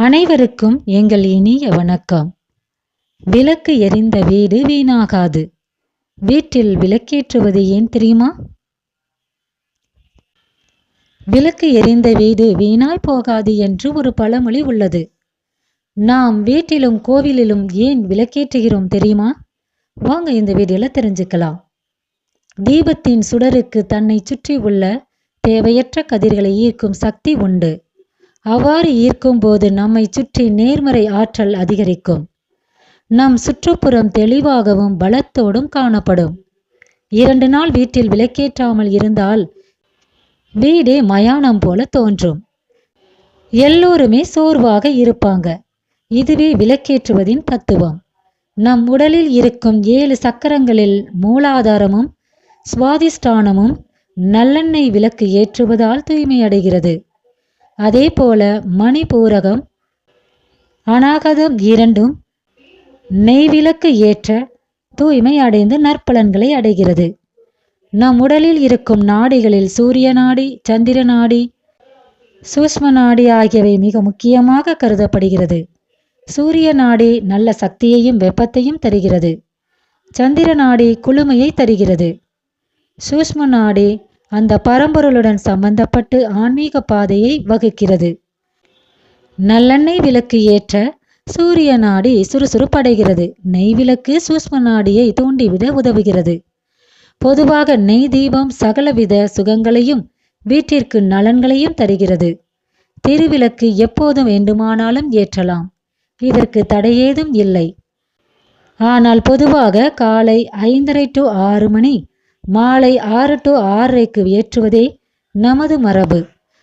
அனைவருக்கும் எங்கள் இனிய வணக்கம். விளக்கு எரிந்த வீடு வீணாகாது. வீட்டில் விளக்கேற்றுவது ஏன் தெரியுமா? விளக்கு எரிந்த வீடு வீணாய் போகாது என்று ஒரு பழமொழி உள்ளது. நாம் வீட்டிலும் கோவிலிலும் ஏன் விளக்கேற்றுகிறோம் தெரியுமா? வாங்க இந்த வீடியோல தெரிஞ்சுக்கலாம். தீபத்தின் சுடருக்கு தன்னை சுற்றி உள்ள தேவையற்ற கதிர்களை ஈர்க்கும் சக்தி உண்டு. அவ்வாறு ஈர்க்கும் போது நம்மை சுற்றி நேர்மறை ஆற்றல் அதிகரிக்கும். நம் சுற்றுப்புறம் தெளிவாகவும் பலத்தோடும் காணப்படும். இரண்டு நாள் வீட்டில் விளக்கேற்றாமல் இருந்தால் வீடே மயானம் போல தோன்றும். எல்லோருமே சோர்வாக இருப்பாங்க. இதுவே விளக்கேற்றுவதின் தத்துவம். நம் உடலில் இருக்கும் ஏழு சக்கரங்களில் மூலாதாரமும் சுவாதிஷ்டானமும் நல்லெண்ணெய் விளக்கு ஏற்றுவதால் தூய்மையடைகிறது. அதே போல மணிபூரகம் அநாகதம் இரண்டும் நெய்விளக்கு ஏற்ற தூய்மை அடைந்து நற்பலன்களை அடைகிறது. நம் உடலில் இருக்கும் நாடிகளில் சூரிய நாடி சந்திர நாடி சூஷ்ம நாடி ஆகியவை மிக முக்கியமாக கருதப்படுகிறது. சூரிய நாடி நல்ல சக்தியையும் வெப்பத்தையும் தருகிறது. சந்திர நாடி குளுமையை தருகிறது. சூஷ்ம நாடி அந்த பரம்பொருளுடன் சம்பந்தப்பட்டு ஆன்மீக பாதையை வகுக்கிறது. நல்லெண்ணெய் விளக்கு ஏற்ற சூரிய நாடி சுறுசுறுப்படைகிறது. நெய் விளக்கு சூஷ்ம நாடியை தூண்டிவிட உதவுகிறது. பொதுவாக நெய் தீபம் சகலவித சுகங்களையும் வீட்டிற்கு நலன்களையும் தருகிறது. திருவிளக்கு எப்போதும் வேண்டுமானாலும் ஏற்றலாம். இதற்கு தடையேதும் இல்லை. ஆனால் பொதுவாக காலை ஐந்தரை டு ஆறு மணி மாலை ஆறு டு ஆறரைக்கு ஏற்றுவதே நமது மரபு.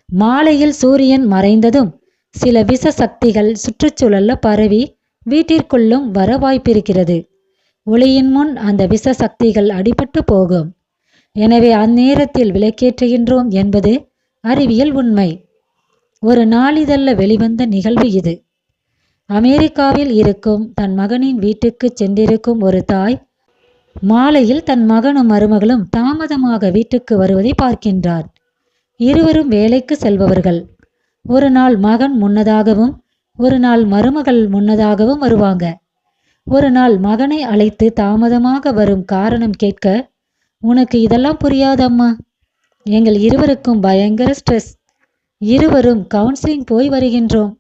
மாலையில் சூரியன் மறைந்ததும் சில விஷ சக்திகள் சுற்றுச்சூழல்ல பரவி வீட்டிற்குள்ளும் வர வாய்ப்பிருக்கிறது. ஒளியின் முன் அந்த விஷ சக்திகள் அடிபட்டு போகும். எனவே அந்நேரத்தில் விளக்கேற்றுகின்றோம் என்பது அறிவியல் உண்மை. ஒரு நாளிதழ்ல வெளிவந்த நிகழ்வு இது. அமெரிக்காவில் இருக்கும் தன் மகனின் வீட்டுக்கு சென்றிருக்கும் ஒரு தாய் மாலையில் தன் மகனும் மருமகளும் தாமதமாக வீட்டுக்கு வருவதை பார்க்கின்றார். இருவரும் வேலைக்கு செல்பவர்கள். ஒரு நாள் மகன் முன்னதாகவும் ஒரு நாள் மருமகள் முன்னதாகவும் வருவாங்க. ஒரு நாள் மகனை அழைத்து தாமதமாக வரும் காரணம் கேட்க உனக்கு இதெல்லாம் புரியாதம்மா. எங்கள் இருவருக்கும் பயங்கர ஸ்ட்ரெஸ் இருவரும் கவுன்சிலிங் போய் வருகின்றோம்.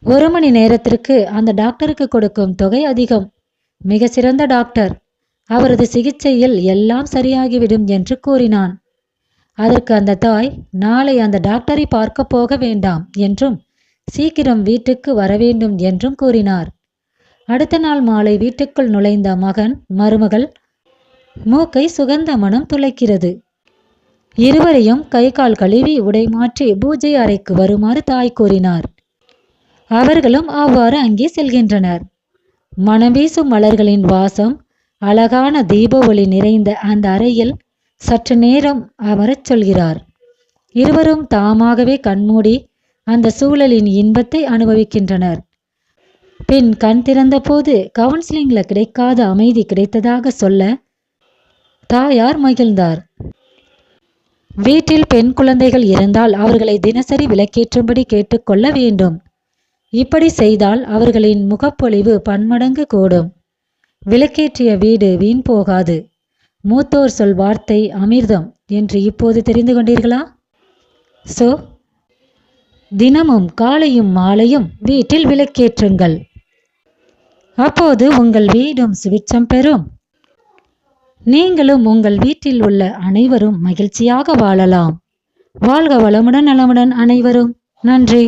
ஒரு மணி நேரத்திற்கு அந்த டாக்டருக்கு கொடுக்கும் தொகை அதிகம். மிக சிறந்த டாக்டர் அவரது சிகிச்சையில் எல்லாம் சரியாகிவிடும் என்று கூறினான். அதற்கு அந்த தாய் நாளை அந்த டாக்டரை பார்க்க போக வேண்டாம் என்றும் சீக்கிரம் வீட்டுக்கு வர வேண்டும் என்றும் கூறினார். அடுத்த நாள் மாலை வீட்டுக்குள் நுழைந்த மகன் மருமகள் மூக்கை சுகந்த மனம் துளைக்கிறது. இருவரையும் கை கால் கழுவி உடை மாற்றி பூஜை அறைக்கு வருமாறு தாய் கூறினார். அவர்களும் அவ்வாறு அங்கே செல்கின்றனர். மனம் வீசும் மலர்களின் வாசம் அழகான தீப ஒளி நிறைந்த அந்த அறையில் சற்று நேரம் அமரச் சொல்கிறார். இருவரும் தாமாகவே கண்மூடி அந்த சூழலின் இன்பத்தை அனுபவிக்கின்றனர். பின் கண் திறந்த போது கவுன்சிலிங்ல கிடைக்காத அமைதி கிடைத்ததாக சொல்ல தாயார் மகிழ்ந்தார். வீட்டில் பெண் குழந்தைகள் இருந்தால் அவர்களை தினசரி விலக்கேற்றும்படி கேட்டுக்கொள்ள வேண்டும். இப்படி செய்தால் அவர்களின் முகப்பொழிவு பன்மடங்கு கூடும். விளக்கேற்றிய வீடு வீண் போகாது. மூத்தோர் சொல் வார்த்தை அமிர்தம் என்று இப்போது தெரிந்து கொண்டீர்களா? சோ தினமும் காலையும் மாலையும் வீட்டில் விளக்கேற்றுங்கள். அப்போது உங்கள் வீடும் சுவிச்சம் பெறும். நீங்களும் உங்கள் வீட்டில் உள்ள அனைவரும் மகிழ்ச்சியாக வாழலாம். வாழ்க வளமுடன் நலமுடன் அனைவரும். நன்றி.